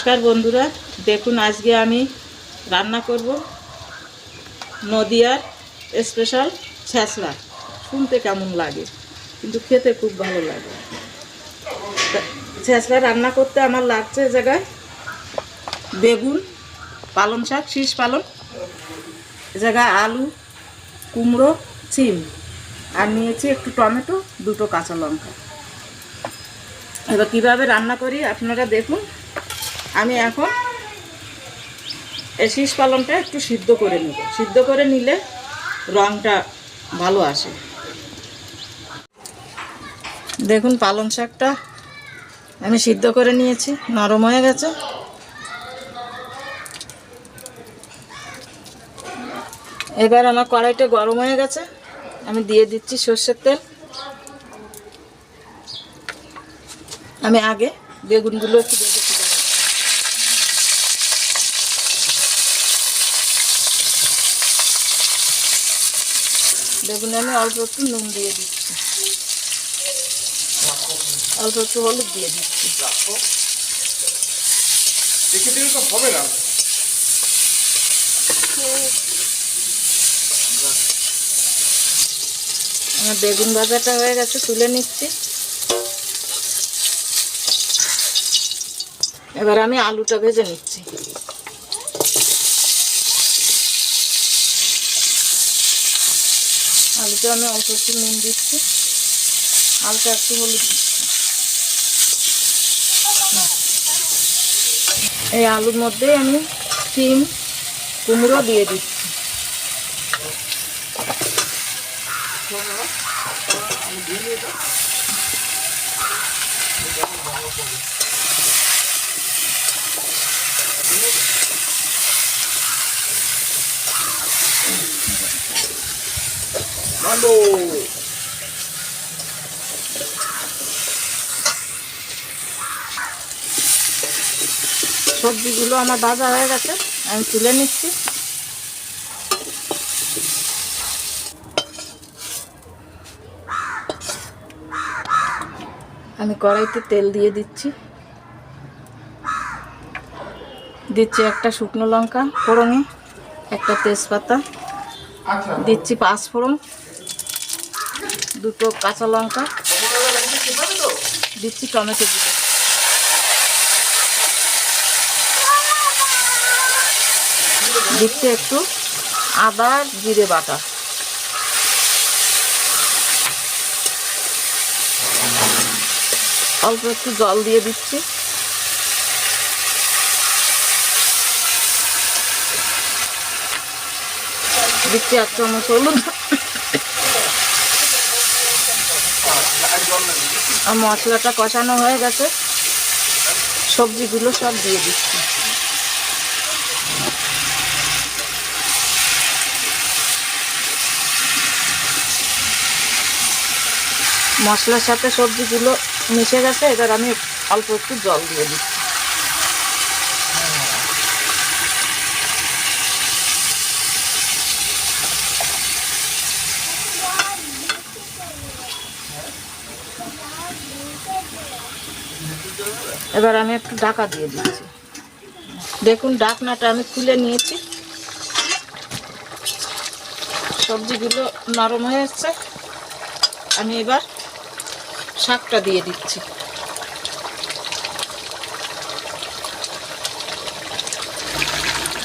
নমস্কার বন্ধুরা, দেখুন আজকে আমি রান্না করব নদিয়ার স্পেশাল ছ্যাঁচড়া শুনতে কেমন লাগে, কিন্তু খেতে খুব ভালো লাগে। ছ্যাঁচড়া রান্না করতে আমার লাগছে জায়গায় বেগুন পালং শাক, শীষ পালং জায়গায় আলু, কুমড়ো, চিম, আর নিয়েছি একটু টমেটো, দুটো কাঁচা লঙ্কা। এবার কীভাবে রান্না করি আপনারা দেখুন। আমি এখন এই শীষ পালনটা একটু সিদ্ধ করে নেব। সিদ্ধ করে নিলে রঙটা ভালো আসে। দেখুন পালং শাকটা আমি সিদ্ধ করে নিয়েছি, নরম হয়ে গেছে। এবার আমার কড়াইটা গরম হয়ে গেছে। আমি দিয়ে দিচ্ছি সর্ষের তেল। আমি আগে বেগুনগুলো একটু ভেজে তুলে নেব। বেগুনে আমি অল্প একটু নুন দিয়ে দিচ্ছি। অল্প একটু হলুদ দিয়ে দিচ্ছি। হবে না। আমার বেগুন ভাজাটা হয়ে গেছে তুলে নিচ্ছি। এবার আমি আলুটা ভেজে নিচ্ছি। আলুতে আমি অল্প একটু নুন দিচ্ছি। হালকা একটু হলুদ দিচ্ছি। এই আলুর মধ্যে আমি সিম, কুমড়ো দিয়ে দিচ্ছি। ভালো সবজিগুলো আমার ভাজা হয়ে গেছে আমি তুলে নিচ্ছি। আমি কড়াইতে তেল দিয়ে দিচ্ছি। দিচ্ছি একটা শুকনো লঙ্কা ফোড়ঙে একটা তেজপাতা আচ্ছা। দিচ্ছি পাঁচ ফোড়ন। দুটো কাঁচা লঙ্কা। দিচ্ছি টমেটো দিয়ে দিচ্ছি একটু আদা জিরে বাটা। অল্প একটু জল দিয়ে দিচ্ছি। দিচ্ছি এক চামচ হলুদ। আর মশলাটা কষানো হয়ে গেছে। সবজিগুলো সব দিয়ে দিচ্ছি। মশলার সাথে সবজিগুলো মিশে গেছে, এবার আমি অল্প একটু জল দিয়ে দিচ্ছি। এবার আমি একটু ঢাকা দিয়ে দিচ্ছি। দেখুন, ডাকনাটা আমি খুলে নিয়েছি। সবজিগুলো নরম হয়ে এসছে আমি এবার শাকটা দিয়ে দিচ্ছি।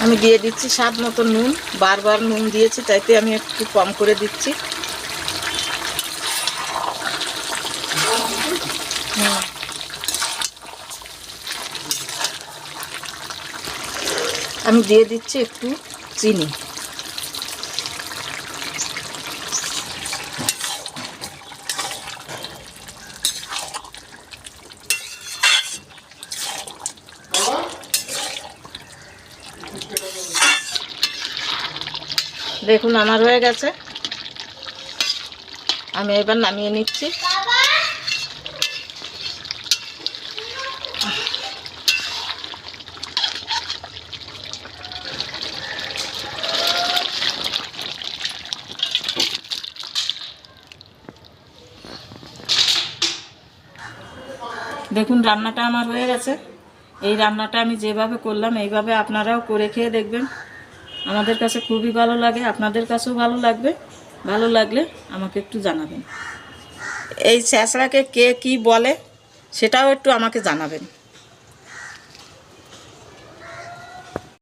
আমি দিয়ে দিচ্ছি স্বাদ মতো নুন, বারবার নুন দিয়েছি, তাইতে আমি একটু কম করে দিচ্ছি। আমি দিয়ে দিচ্ছি একটু চিনি। দেখুন আমার হয়ে গেছে। আমি এবার নামিয়ে নিচ্ছি। দেখুন, রান্নাটা আমার হয়ে গেছে। এই রান্নাটা আমি যেভাবে করলাম, এইভাবে আপনারাও করে খেয়ে দেখবেন। আমাদের কাছে খুবই ভালো লাগে, আপনাদের কাছেও ভালো লাগবে। ভালো লাগলে আমাকে একটু জানাবেন। এই স্যাঁচড়াকে কে কি বলে, সেটাও একটু আমাকে জানাবেন।